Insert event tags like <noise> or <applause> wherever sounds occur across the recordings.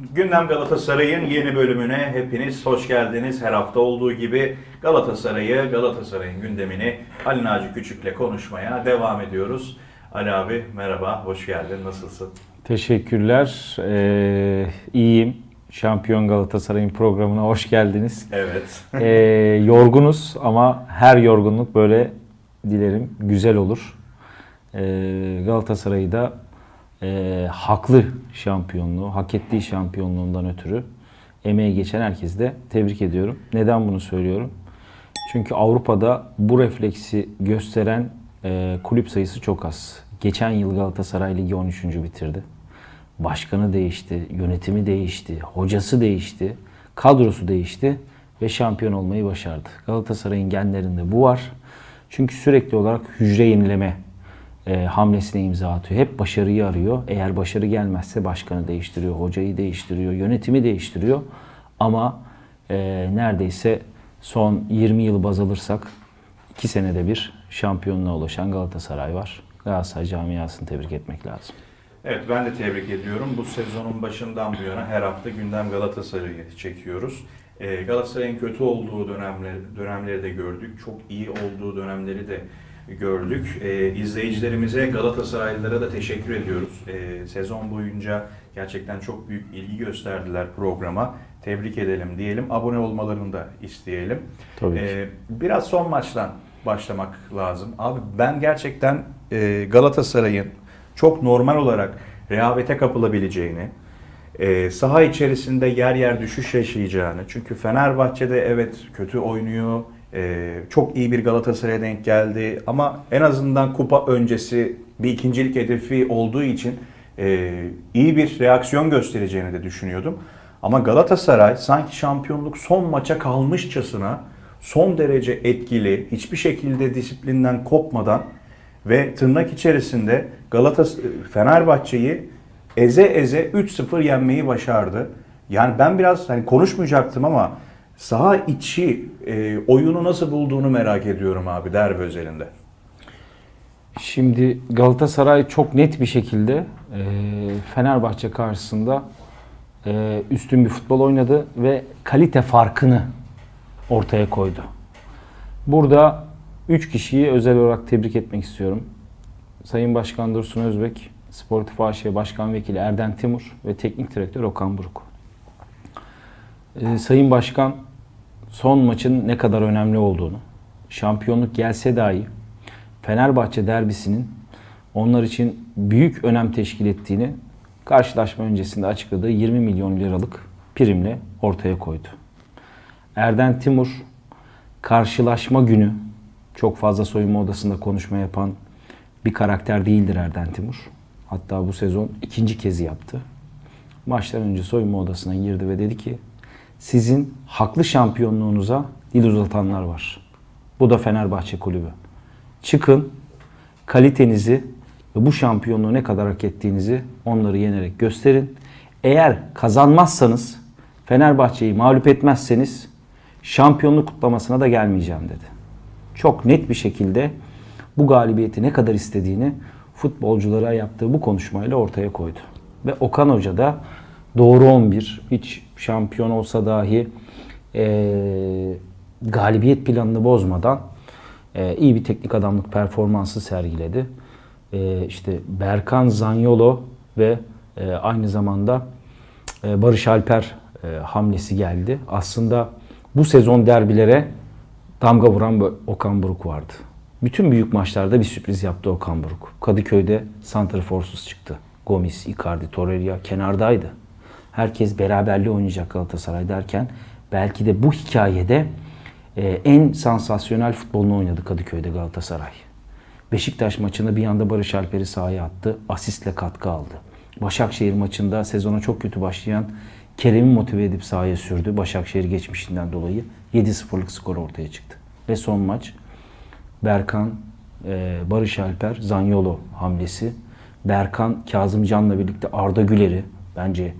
Gündem Galatasaray'ın yeni bölümüne hepiniz hoş geldiniz. Her hafta olduğu gibi Galatasaray'ı, Galatasaray'ın gündemini Ali Naci Küçük'le konuşmaya devam ediyoruz. Ali abi merhaba, hoş geldin. Nasılsın? Teşekkürler. Ee, iyiyim. Şampiyon Galatasaray'ın programına hoş geldiniz. Evet. Ee, yorgunuz ama her yorgunluk böyle dilerim güzel olur. Ee, Galatasaray'ı da e, haklı şampiyonluğu, hak ettiği şampiyonluğundan ötürü emeği geçen herkesi de tebrik ediyorum. Neden bunu söylüyorum? Çünkü Avrupa'da bu refleksi gösteren e, kulüp sayısı çok az. Geçen yıl Galatasaray Ligi 13. bitirdi. Başkanı değişti, yönetimi değişti, hocası değişti, kadrosu değişti ve şampiyon olmayı başardı. Galatasaray'ın genlerinde bu var. Çünkü sürekli olarak hücre yenileme e, hamlesine imza atıyor. Hep başarıyı arıyor. Eğer başarı gelmezse başkanı değiştiriyor, hocayı değiştiriyor, yönetimi değiştiriyor. Ama e, neredeyse son 20 yıl baz alırsak 2 senede bir şampiyonluğa ulaşan Galatasaray var. Galatasaray camiasını tebrik etmek lazım. Evet ben de tebrik ediyorum. Bu sezonun başından bu yana her hafta gündem Galatasaray'ı çekiyoruz. Ee, Galatasaray'ın kötü olduğu dönemleri, dönemleri de gördük. Çok iyi olduğu dönemleri de gördük. Ee, izleyicilerimize, Galatasaraylılara da teşekkür ediyoruz. Ee, sezon boyunca gerçekten çok büyük ilgi gösterdiler programa. Tebrik edelim diyelim. Abone olmalarını da isteyelim. Tabii. Ee, biraz son maçtan başlamak lazım. Abi ben gerçekten e, Galatasaray'ın çok normal olarak rehavete kapılabileceğini, e, saha içerisinde yer yer düşüş yaşayacağını. Çünkü Fenerbahçe'de evet kötü oynuyor, e, çok iyi bir Galatasaray'a denk geldi ama en azından kupa öncesi bir ikincilik hedefi olduğu için e, iyi bir reaksiyon göstereceğini de düşünüyordum. Ama Galatasaray sanki şampiyonluk son maça kalmışçasına son derece etkili, hiçbir şekilde disiplinden kopmadan ve tırnak içerisinde Galatasaray Fenerbahçe'yi eze eze 3-0 yenmeyi başardı. Yani ben biraz hani konuşmayacaktım ama saha içi e, oyunu nasıl bulduğunu merak ediyorum abi derbi özelinde. Şimdi Galatasaray çok net bir şekilde e, Fenerbahçe karşısında e, üstün bir futbol oynadı ve kalite farkını ortaya koydu. Burada 3 kişiyi özel olarak tebrik etmek istiyorum. Sayın Başkan Dursun Özbek, Sportif AŞ Başkan Vekili Erden Timur ve Teknik Direktör Okan Buruk. E, Sayın Başkan son maçın ne kadar önemli olduğunu, şampiyonluk gelse dahi Fenerbahçe derbisinin onlar için büyük önem teşkil ettiğini karşılaşma öncesinde açıkladığı 20 milyon liralık primle ortaya koydu. Erden Timur karşılaşma günü çok fazla soyunma odasında konuşma yapan bir karakter değildir Erden Timur. Hatta bu sezon ikinci kez yaptı. Maçtan önce soyunma odasına girdi ve dedi ki sizin haklı şampiyonluğunuza dil uzatanlar var. Bu da Fenerbahçe kulübü. Çıkın, kalitenizi ve bu şampiyonluğu ne kadar hak ettiğinizi onları yenerek gösterin. Eğer kazanmazsanız, Fenerbahçe'yi mağlup etmezseniz şampiyonluk kutlamasına da gelmeyeceğim dedi. Çok net bir şekilde bu galibiyeti ne kadar istediğini futbolculara yaptığı bu konuşmayla ortaya koydu. Ve Okan Hoca da doğru 11, hiç şampiyon olsa dahi eee, galibiyet planını bozmadan e, iyi bir teknik adamlık performansı sergiledi. E, işte Berkan Zanyolo ve e, aynı zamanda e, Barış Alper e, hamlesi geldi. Aslında bu sezon derbilere damga vuran Okan Buruk vardı. Bütün büyük maçlarda bir sürpriz yaptı Okan Buruk. Kadıköy'de santraforsuz çıktı. Gomis, Icardi, Torreira kenardaydı. Herkes beraberliği oynayacak Galatasaray derken belki de bu hikayede e, en sansasyonel futbolunu oynadı Kadıköy'de Galatasaray. Beşiktaş maçında bir anda Barış Alper'i sahaya attı. Asistle katkı aldı. Başakşehir maçında sezona çok kötü başlayan Kerem'i motive edip sahaya sürdü. Başakşehir geçmişinden dolayı 7-0'lık skor ortaya çıktı. Ve son maç Berkan, e, Barış Alper, Zanyolo hamlesi. Berkan, Kazımcan'la birlikte Arda Güler'i bence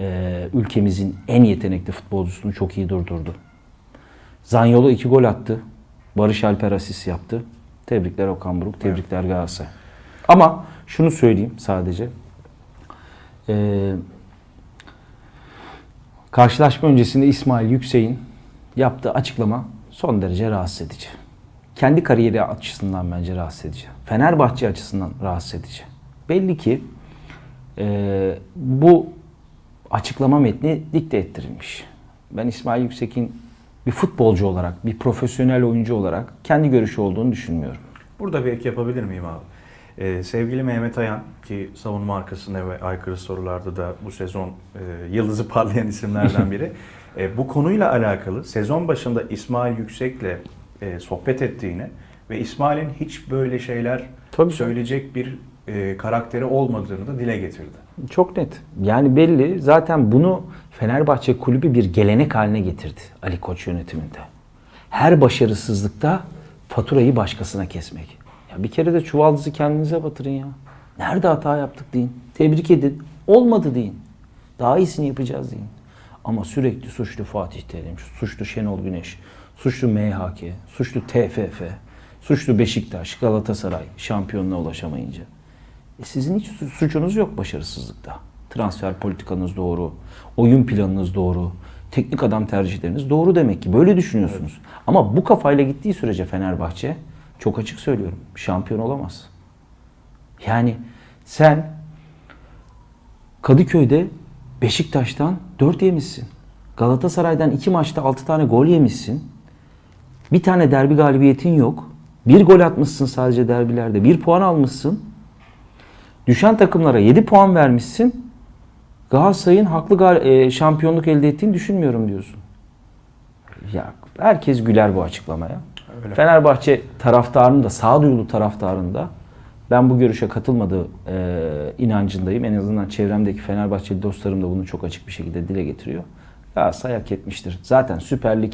e, ülkemizin en yetenekli futbolcusunu çok iyi durdurdu. Zanyolo iki gol attı. Barış Alper asist yaptı. Tebrikler Okan Buruk, tebrikler Galatasaray. Ama şunu söyleyeyim sadece. Ee, Karşılaşma öncesinde İsmail Yüksek'in yaptığı açıklama son derece rahatsız edici. Kendi kariyeri açısından bence rahatsız edici. Fenerbahçe açısından rahatsız edici. Belli ki e, bu açıklama metni dikte ettirilmiş. Ben İsmail Yüksek'in bir futbolcu olarak, bir profesyonel oyuncu olarak kendi görüşü olduğunu düşünmüyorum. Burada bir ek yapabilir miyim abi? Ee, sevgili Mehmet Ayan ki savunma arkasında ve aykırı sorularda da bu sezon e, yıldızı parlayan isimlerden <laughs> biri. E, bu konuyla alakalı sezon başında İsmail Yüksek'le e, sohbet ettiğini ve İsmail'in hiç böyle şeyler Tabii. söyleyecek bir e, karakteri olmadığını da dile getirdi. Çok net. Yani belli. Zaten bunu Fenerbahçe kulübü bir gelenek haline getirdi Ali Koç yönetiminde. Her başarısızlıkta faturayı başkasına kesmek. Ya bir kere de çuvaldızı kendinize batırın ya. Nerede hata yaptık deyin. Tebrik edin. Olmadı deyin. Daha iyisini yapacağız deyin. Ama sürekli suçlu Fatih Terim, suçlu Şenol Güneş, suçlu MHK, suçlu TFF, suçlu Beşiktaş, Galatasaray şampiyonluğa ulaşamayınca. E sizin hiç su- suçunuz yok başarısızlıkta. Transfer politikanız doğru, oyun planınız doğru, teknik adam tercihleriniz doğru demek ki. Böyle düşünüyorsunuz. Ama bu kafayla gittiği sürece Fenerbahçe, çok açık söylüyorum, şampiyon olamaz. Yani sen Kadıköy'de Beşiktaş'tan 4 yemişsin. Galatasaray'dan 2 maçta 6 tane gol yemişsin. Bir tane derbi galibiyetin yok. Bir gol atmışsın sadece derbilerde. Bir puan almışsın. Düşen takımlara 7 puan vermişsin. Galatasaray'ın haklı e, şampiyonluk elde ettiğini düşünmüyorum diyorsun. Ya herkes güler bu açıklamaya. Öyle. Fenerbahçe taraftarının da sağduyulu taraftarının da ben bu görüşe katılmadığı e, inancındayım. En azından çevremdeki Fenerbahçeli dostlarım da bunu çok açık bir şekilde dile getiriyor. Galatasaray hak etmiştir. Zaten Süper Lig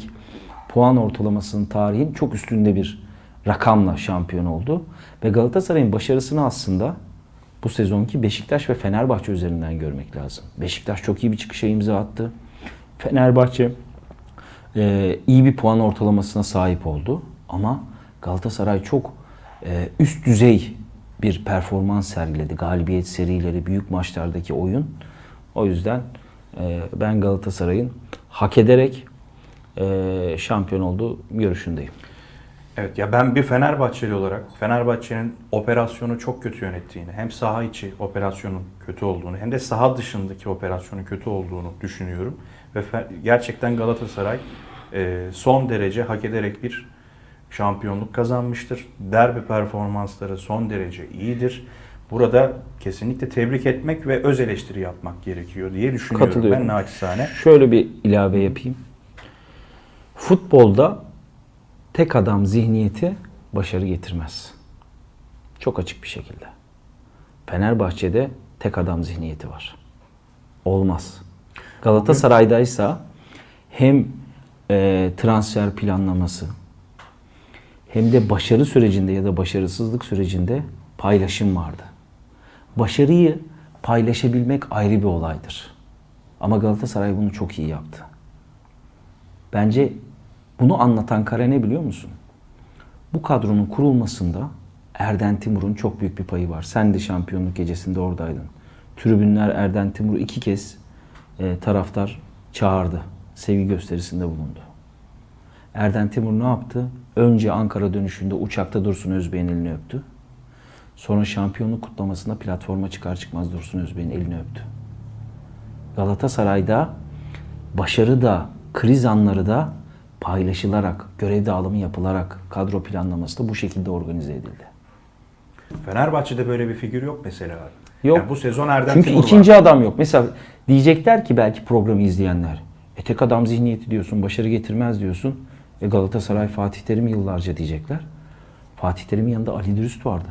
puan ortalamasının tarihin çok üstünde bir rakamla şampiyon oldu. Ve Galatasaray'ın başarısını aslında bu sezonki Beşiktaş ve Fenerbahçe üzerinden görmek lazım. Beşiktaş çok iyi bir çıkışa imza attı. Fenerbahçe e, iyi bir puan ortalamasına sahip oldu. Ama Galatasaray çok e, üst düzey bir performans sergiledi. Galibiyet serileri, büyük maçlardaki oyun. O yüzden e, ben Galatasaray'ın hak ederek e, şampiyon olduğu görüşündeyim. Evet ya ben bir Fenerbahçeli olarak Fenerbahçe'nin operasyonu çok kötü yönettiğini, hem saha içi operasyonun kötü olduğunu hem de saha dışındaki operasyonun kötü olduğunu düşünüyorum. Ve gerçekten Galatasaray e, son derece hak ederek bir şampiyonluk kazanmıştır. Derbi performansları son derece iyidir. Burada kesinlikle tebrik etmek ve öz eleştiri yapmak gerekiyor diye düşünüyorum ben naçizane. Şöyle bir ilave yapayım. Futbolda tek adam zihniyeti başarı getirmez. Çok açık bir şekilde. Fenerbahçe'de tek adam zihniyeti var. Olmaz. Galatasaray'daysa hem e, transfer planlaması hem de başarı sürecinde ya da başarısızlık sürecinde paylaşım vardı. Başarıyı paylaşabilmek ayrı bir olaydır. Ama Galatasaray bunu çok iyi yaptı. Bence bunu anlatan kare ne biliyor musun? Bu kadronun kurulmasında Erden Timur'un çok büyük bir payı var. Sen de şampiyonluk gecesinde oradaydın. Tribünler Erden Timur'u iki kez e, taraftar çağırdı. Sevgi gösterisinde bulundu. Erden Timur ne yaptı? Önce Ankara dönüşünde uçakta Dursun Özbey'in elini öptü. Sonra şampiyonluk kutlamasında platforma çıkar çıkmaz Dursun Özbey'in elini öptü. Galatasaray'da başarı da kriz anları da paylaşılarak, görev dağılımı yapılarak kadro planlaması da bu şekilde organize edildi. Fenerbahçe'de böyle bir figür yok mesela. Yok. Yani bu sezon Erdem Çünkü Timur var. ikinci adam yok. Mesela diyecekler ki belki programı izleyenler. E tek adam zihniyeti diyorsun, başarı getirmez diyorsun. E Galatasaray Fatih Terim yıllarca diyecekler. Fatih Terim'in yanında Ali Dürüst vardı.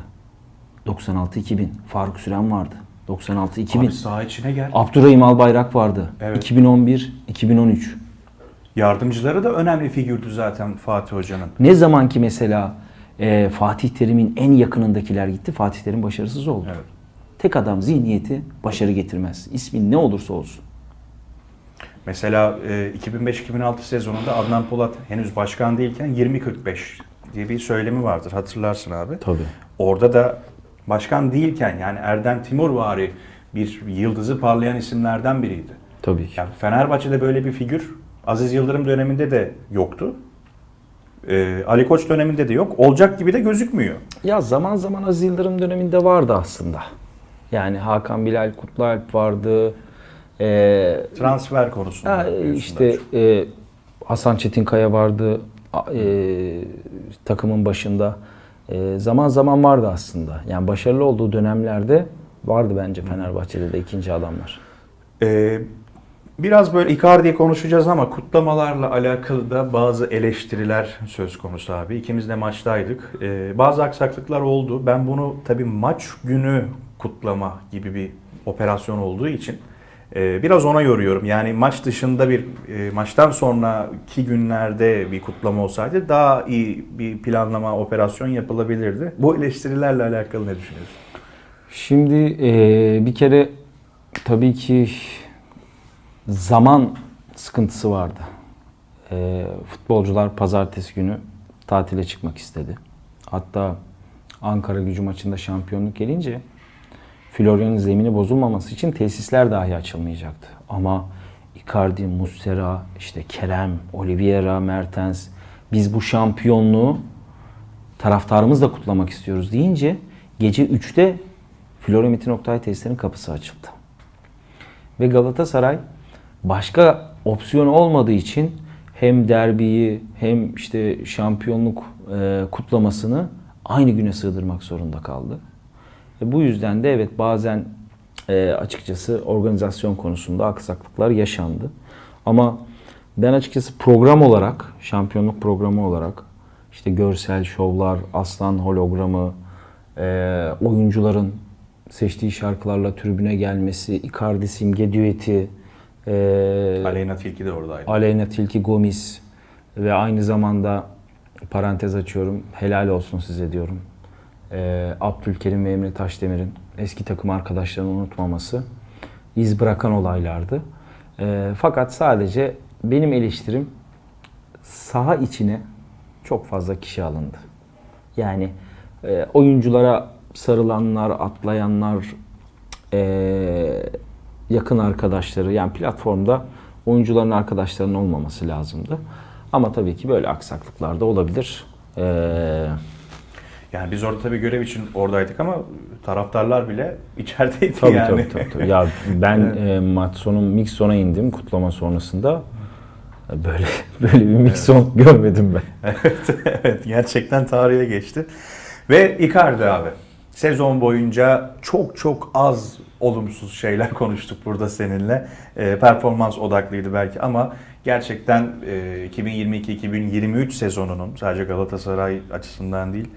96-2000. Faruk Süren vardı. 96-2000. Abi saha içine gel. Abdurrahim Albayrak vardı. Evet. 2011-2013. Yardımcıları da önemli figürdü zaten Fatih Hoca'nın. Ne zaman ki mesela e, Fatih Terim'in en yakınındakiler gitti, Fatih Terim başarısız oldu. Evet. Tek adam zihniyeti başarı getirmez. İsmin ne olursa olsun. Mesela e, 2005-2006 sezonunda Adnan Polat henüz başkan değilken 20-45 diye bir söylemi vardır. Hatırlarsın abi. Tabii. Orada da başkan değilken yani Erdem Timurvari bir yıldızı parlayan isimlerden biriydi. Tabii ki. Yani Fenerbahçe'de böyle bir figür Aziz Yıldırım döneminde de yoktu. Ee, Ali Koç döneminde de yok. Olacak gibi de gözükmüyor. Ya zaman zaman Aziz Yıldırım döneminde vardı aslında. Yani Hakan Bilal Kutlualp vardı. Ee, Transfer konusunda. Diyorsun işte e, Hasan Çetinkaya vardı e, takımın başında. E, zaman zaman vardı aslında. Yani başarılı olduğu dönemlerde vardı bence Fenerbahçe'de de ikinci adamlar. Ee, biraz böyle Icardi'yi konuşacağız ama kutlamalarla alakalı da bazı eleştiriler söz konusu abi. İkimiz de maçtaydık. Ee, bazı aksaklıklar oldu. Ben bunu tabii maç günü kutlama gibi bir operasyon olduğu için e, biraz ona yoruyorum. Yani maç dışında bir e, maçtan sonraki günlerde bir kutlama olsaydı daha iyi bir planlama operasyon yapılabilirdi. Bu eleştirilerle alakalı ne düşünüyorsun? Şimdi e, bir kere tabii ki zaman sıkıntısı vardı. E, futbolcular pazartesi günü tatile çıkmak istedi. Hatta Ankara gücü maçında şampiyonluk gelince Florya'nın zemini bozulmaması için tesisler dahi açılmayacaktı. Ama Icardi, Muslera, işte Kerem, Oliveira, Mertens biz bu şampiyonluğu taraftarımızla kutlamak istiyoruz deyince gece 3'te Florya Metin Oktay tesislerinin kapısı açıldı. Ve Galatasaray başka opsiyon olmadığı için hem derbiyi hem işte şampiyonluk e, kutlamasını aynı güne sığdırmak zorunda kaldı. E, bu yüzden de evet bazen e, açıkçası organizasyon konusunda aksaklıklar yaşandı. Ama ben açıkçası program olarak, şampiyonluk programı olarak işte görsel şovlar, aslan hologramı, e, oyuncuların seçtiği şarkılarla tribüne gelmesi, Icardi simge düeti, e, Aleyna Tilki de oradaydı. Aleyna Tilki Gomis ve aynı zamanda parantez açıyorum. Helal olsun size diyorum. Ee, Abdülkerim ve Emre Taşdemir'in eski takım arkadaşlarını unutmaması iz bırakan olaylardı. Ee, fakat sadece benim eleştirim saha içine çok fazla kişi alındı. Yani e, oyunculara sarılanlar, atlayanlar, e, yakın arkadaşları yani platformda oyuncuların arkadaşlarının olmaması lazımdı. Ama tabii ki böyle aksaklıklar da olabilir. Ee, Yani biz orada tabii görev için oradaydık ama taraftarlar bile <laughs> içerideydi tabii, yani. tabii tabii tabii. Ya ben <laughs> e, maç sonu mix sona indim kutlama sonrasında. Böyle böyle bir mix son görmedim ben. <laughs> evet, evet gerçekten tarihe geçti. Ve Icardi abi. Sezon boyunca çok çok az olumsuz şeyler <laughs> konuştuk burada seninle. E, performans odaklıydı belki ama gerçekten e, 2022-2023 sezonunun sadece Galatasaray açısından değil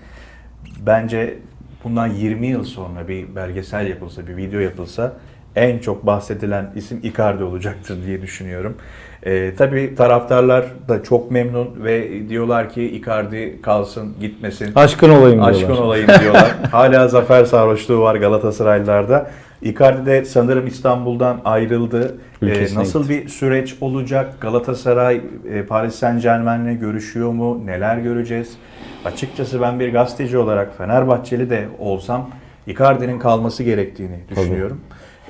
bence bundan 20 yıl sonra bir belgesel yapılsa, bir video yapılsa en çok bahsedilen isim Icardi olacaktır diye düşünüyorum. Ee, tabii taraftarlar da çok memnun ve diyorlar ki Icardi kalsın, gitmesin. Aşkın olayım diyorlar. Aşkın olayım diyorlar. <laughs> Hala zafer sarhoşluğu var Galatasaraylılarda. Icardi de sanırım İstanbul'dan ayrıldı. Ee, Ülkesine nasıl gitti. bir süreç olacak? Galatasaray e, Paris Saint Germain'le görüşüyor mu? Neler göreceğiz? Açıkçası ben bir gazeteci olarak Fenerbahçeli de olsam Icardi'nin kalması gerektiğini düşünüyorum.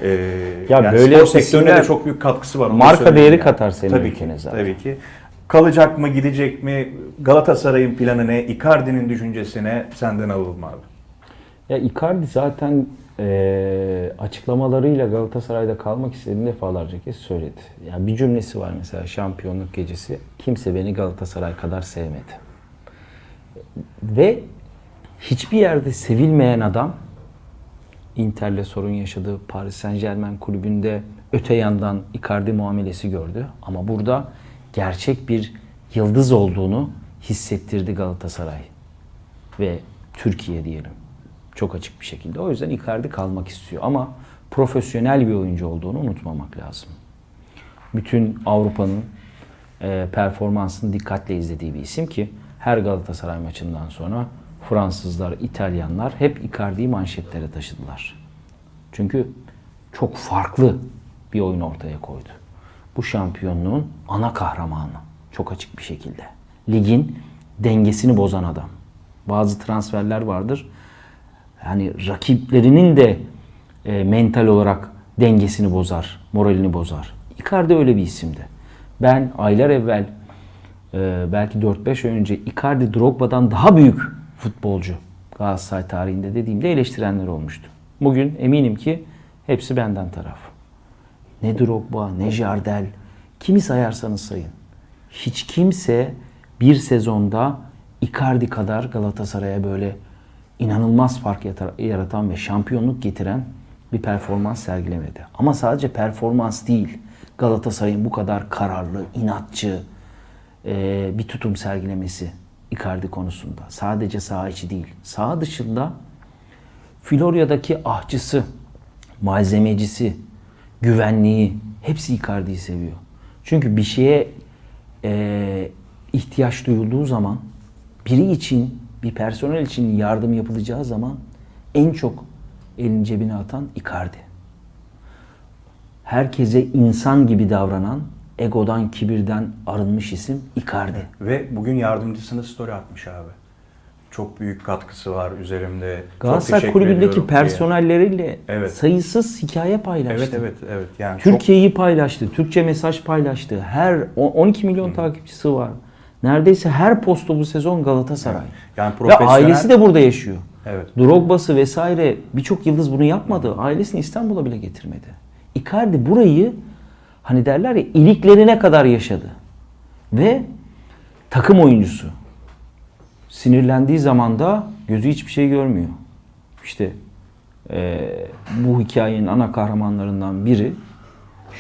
Ee, Ya yani böyle spor sektörüne de çok büyük katkısı var. marka değeri yani. katar senin tabii ki, zaten. Tabii ki. Kalacak mı, gidecek mi? Galatasaray'ın planı ne? Icardi'nin düşüncesine senden alalım abi. Ya Icardi zaten eee, açıklamalarıyla Galatasaray'da kalmak istediğini defalarca kez söyledi. Yani bir cümlesi var mesela şampiyonluk gecesi. Kimse beni Galatasaray kadar sevmedi. Ve hiçbir yerde sevilmeyen adam Inter'le sorun yaşadı. Paris Saint Germain kulübünde öte yandan Icardi muamelesi gördü. Ama burada gerçek bir yıldız olduğunu hissettirdi Galatasaray ve Türkiye diyelim. Çok açık bir şekilde. O yüzden Icardi kalmak istiyor ama profesyonel bir oyuncu olduğunu unutmamak lazım. Bütün Avrupa'nın e, performansını dikkatle izlediği bir isim ki her Galatasaray maçından sonra Fransızlar, İtalyanlar hep Icardi'yi manşetlere taşıdılar. Çünkü çok farklı bir oyun ortaya koydu. Bu şampiyonluğun ana kahramanı. Çok açık bir şekilde. Ligin dengesini bozan adam. Bazı transferler vardır. Yani rakiplerinin de e, mental olarak dengesini bozar, moralini bozar. Icardi öyle bir isimdi. Ben aylar evvel e, belki 4-5 ay önce Icardi Drogba'dan daha büyük futbolcu Galatasaray tarihinde dediğimde eleştirenler olmuştu. Bugün eminim ki hepsi benden taraf. Ne Drogba, ne Jardel, kimi sayarsanız sayın. Hiç kimse bir sezonda Icardi kadar Galatasaray'a böyle inanılmaz fark yaratan ve şampiyonluk getiren bir performans sergilemedi. Ama sadece performans değil, Galatasaray'ın bu kadar kararlı, inatçı e, bir tutum sergilemesi Icardi konusunda. Sadece saha içi değil, saha dışında Florya'daki ahçısı, malzemecisi, güvenliği hepsi Icardi'yi seviyor. Çünkü bir şeye e, ihtiyaç duyulduğu zaman biri için, bir personel için yardım yapılacağı zaman en çok elini cebine atan Icardi. Herkese insan gibi davranan, egodan, kibirden arınmış isim Icardi. Ve bugün yardımcısına story atmış abi. Çok büyük katkısı var üzerimde. Çok Galatasaray kulübündeki diye. personelleriyle Evet. sayısız hikaye paylaştı. Evet evet evet. Yani çok Türkiye'yi paylaştı, Türkçe mesaj paylaştı. Her o- 12 milyon takipçisi var. Neredeyse her postu bu sezon Galatasaray. yani Ve profesyonel ailesi de burada yaşıyor. Evet. Drogba'sı vesaire birçok yıldız bunu yapmadı. Ailesini İstanbul'a bile getirmedi. Icardi burayı hani derler ya iliklerine kadar yaşadı. Ve takım oyuncusu. Sinirlendiği zaman da gözü hiçbir şey görmüyor. İşte eee, bu hikayenin ana kahramanlarından biri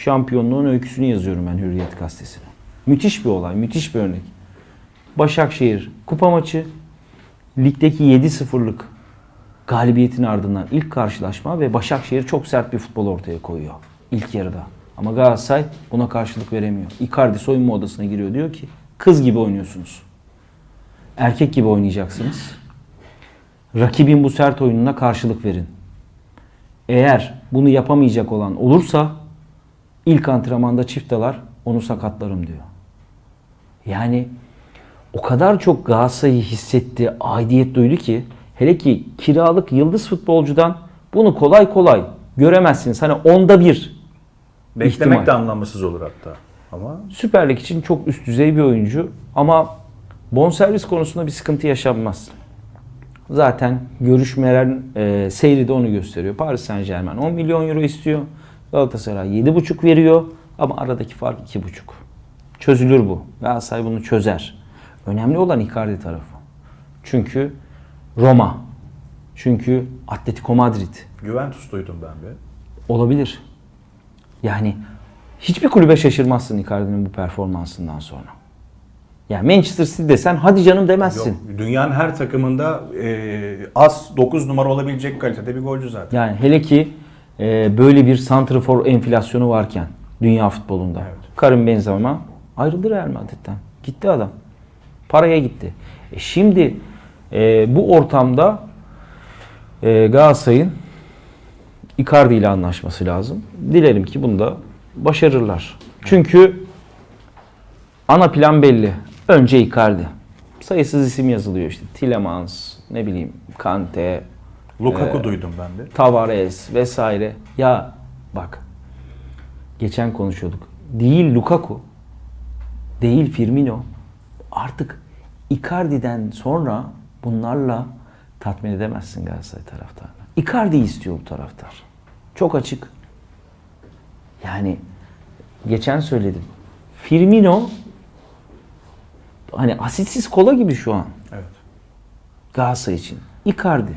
şampiyonluğun öyküsünü yazıyorum ben Hürriyet gazetesine. Müthiş bir olay, müthiş bir örnek. Başakşehir kupa maçı, ligdeki 7-0'lık galibiyetin ardından ilk karşılaşma ve Başakşehir çok sert bir futbol ortaya koyuyor ilk yarıda. Ama Galatasaray buna karşılık veremiyor. Icardi soyunma odasına giriyor diyor ki kız gibi oynuyorsunuz. Erkek gibi oynayacaksınız. Rakibin bu sert oyununa karşılık verin. Eğer bunu yapamayacak olan olursa ilk antrenmanda çift dalar onu sakatlarım diyor. Yani o kadar çok Galatasaray'ı hissetti, aidiyet duydu ki hele ki kiralık yıldız futbolcudan bunu kolay kolay göremezsiniz. Hani onda bir beklemek ihtimal. de anlamsız olur hatta. Ama Süper Lig için çok üst düzey bir oyuncu ama bonservis konusunda bir sıkıntı yaşanmaz. Zaten görüşmelerin e, seyri de onu gösteriyor. Paris Saint Germain 10 milyon euro istiyor. Galatasaray 7,5 veriyor ama aradaki fark 2,5. Çözülür bu. Galatasaray bunu çözer. Önemli olan Icardi tarafı. Çünkü Roma, çünkü Atletico Madrid, Juventus duydum ben de. Olabilir. Yani hiçbir kulübe şaşırmazsın Icardi'nin bu performansından sonra. Yani Manchester City desen hadi canım demezsin. Yok, dünyanın her takımında e, az 9 numara olabilecek kalitede bir golcü zaten. Yani hele ki e, böyle bir santrafor enflasyonu varken dünya futbolunda. Evet. Karim Benzema ayrıldı Real Madrid'den. Gitti adam. Paraya gitti. E şimdi e, bu ortamda e, Galatasaray'ın Icardi ile anlaşması lazım. Dilerim ki bunu da başarırlar. Çünkü ana plan belli. Önce Icardi. Sayısız isim yazılıyor işte. Tielemans, ne bileyim Kante, Lukaku Ee, duydum ben de. Tavares vesaire. Ya bak geçen konuşuyorduk. Değil Lukaku, değil Firmino. Artık Icardi'den sonra bunlarla tatmin edemezsin Galatasaray taraftarını. Icardi'yi istiyor bu taraftar. Çok açık. Yani geçen söyledim. Firmino hani asitsiz kola gibi şu an. Evet. Galatasaray için. Icardi.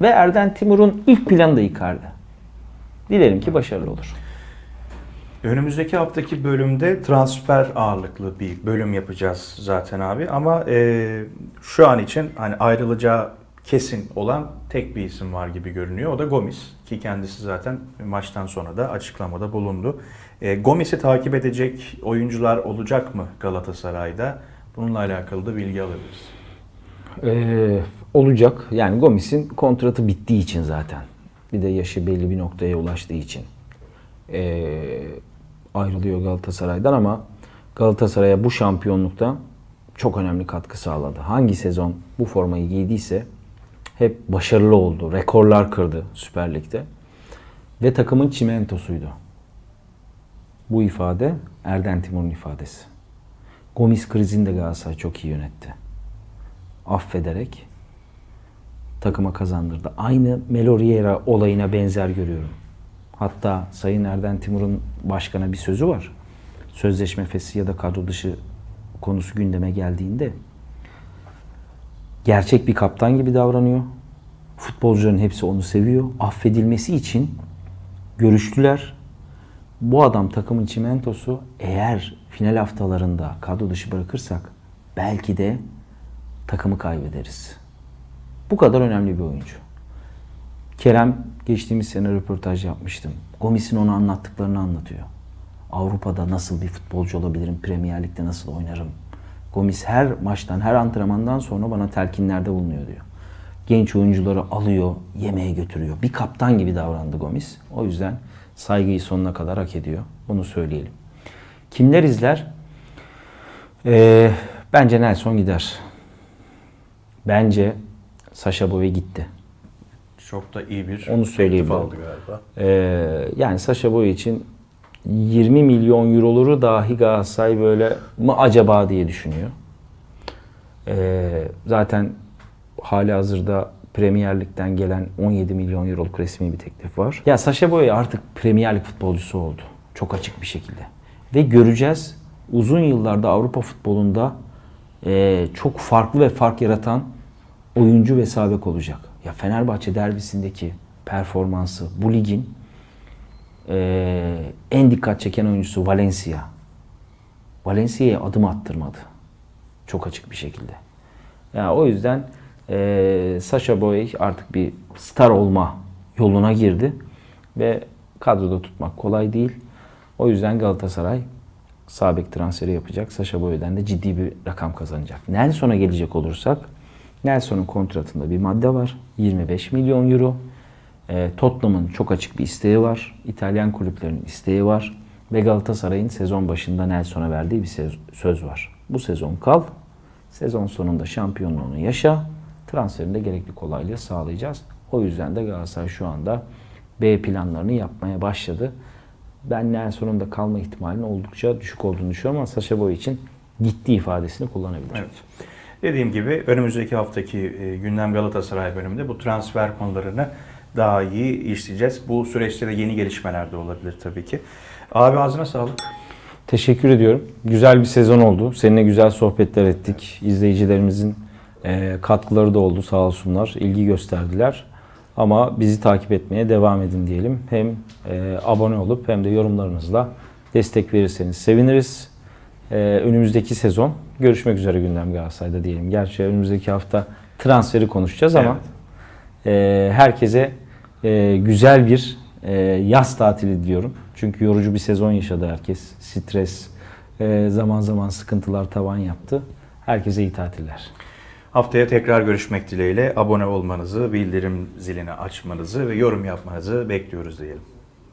Ve Erden Timur'un ilk planı da Icardi. Dilerim ki başarılı olur. Önümüzdeki haftaki bölümde transfer ağırlıklı bir bölüm yapacağız zaten abi. Ama e, şu an için hani ayrılacağı kesin olan tek bir isim var gibi görünüyor. O da Gomis ki kendisi zaten maçtan sonra da açıklamada bulundu. E, Gomis'i takip edecek oyuncular olacak mı Galatasaray'da? Bununla alakalı da bilgi alabiliriz. Ee, olacak. Yani Gomis'in kontratı bittiği için zaten. Bir de yaşı belli bir noktaya ulaştığı için ee, ayrılıyor Galatasaray'dan ama Galatasaray'a bu şampiyonlukta çok önemli katkı sağladı. Hangi sezon bu formayı giydiyse hep başarılı oldu. Rekorlar kırdı Süper Lig'de. Ve takımın çimentosuydu. Bu ifade Erden Timur'un ifadesi. Gomis krizini de Galatasaray çok iyi yönetti. Affederek takıma kazandırdı. Aynı Meloriera olayına benzer görüyorum. Hatta Sayın Erden Timur'un başkana bir sözü var. Sözleşme feshi ya da kadro dışı konusu gündeme geldiğinde gerçek bir kaptan gibi davranıyor. Futbolcuların hepsi onu seviyor. Affedilmesi için görüştüler. Bu adam takımın çimentosu eğer final haftalarında kadro dışı bırakırsak belki de takımı kaybederiz. Bu kadar önemli bir oyuncu. Kerem geçtiğimiz sene röportaj yapmıştım. Gomis'in ona anlattıklarını anlatıyor. Avrupa'da nasıl bir futbolcu olabilirim, Premier Lig'de nasıl oynarım. Gomis her maçtan, her antrenmandan sonra bana telkinlerde bulunuyor diyor. Genç oyuncuları alıyor, yemeğe götürüyor. Bir kaptan gibi davrandı Gomis. O yüzden saygıyı sonuna kadar hak ediyor. Bunu söyleyelim. Kimler izler? Ee, bence Nelson gider. Bence Sasha Boye gitti. Çok da iyi bir Onu söyleyebilirim. aldı galiba. Ee, yani Sasha Boy için 20 milyon euroları dahi Galatasaray böyle mı acaba diye düşünüyor. Ee, zaten hali hazırda Premier Lig'den gelen 17 milyon euroluk resmi bir teklif var. Ya Sasha Boy artık Premier Lig futbolcusu oldu. Çok açık bir şekilde. Ve göreceğiz uzun yıllarda Avrupa futbolunda e, çok farklı ve fark yaratan oyuncu ve sağ bek olacak. Ya Fenerbahçe derbisindeki performansı bu ligin e, en dikkat çeken oyuncusu Valencia. Valencia'ya adım attırmadı. Çok açık bir şekilde. Ya o yüzden e, Sasha Boy artık bir star olma yoluna girdi ve kadroda tutmak kolay değil. O yüzden Galatasaray sağ bek transferi yapacak. Sasha Boy'dan da ciddi bir rakam kazanacak. Nelson'a gelecek olursak Nelson'un kontratında bir madde var. 25 milyon euro. E, Tottenham'ın çok açık bir isteği var. İtalyan kulüplerinin isteği var. Ve Galatasaray'ın sezon başında Nelson'a verdiği bir söz var. Bu sezon kal. Sezon sonunda şampiyonluğunu yaşa. Transferinde gerekli kolaylığı sağlayacağız. O yüzden de Galatasaray şu anda B planlarını yapmaya başladı. Ben Nelson'un da kalma ihtimalinin oldukça düşük olduğunu düşünüyorum ama Sasha Boy için gitti ifadesini kullanabilirim. Evet. Dediğim gibi önümüzdeki haftaki e, gündem Galatasaray bölümünde bu transfer konularını daha iyi işleyeceğiz. Bu süreçte de yeni gelişmeler de olabilir tabii ki. Abi ağzına sağlık. Teşekkür ediyorum. Güzel bir sezon oldu. Seninle güzel sohbetler ettik. İzleyicilerimizin e, katkıları da oldu sağ olsunlar. İlgi gösterdiler. Ama bizi takip etmeye devam edin diyelim. Hem e, abone olup hem de yorumlarınızla destek verirseniz seviniriz. E, önümüzdeki sezon görüşmek üzere gündem Galatasaray'da diyelim. Gerçi önümüzdeki hafta transferi konuşacağız ama e, herkese e, güzel bir e, yaz tatili diliyorum. Çünkü yorucu bir sezon yaşadı herkes. Stres, e, zaman zaman sıkıntılar tavan yaptı. Herkese iyi tatiller. Haftaya tekrar görüşmek dileğiyle abone olmanızı, bildirim zilini açmanızı ve yorum yapmanızı bekliyoruz diyelim.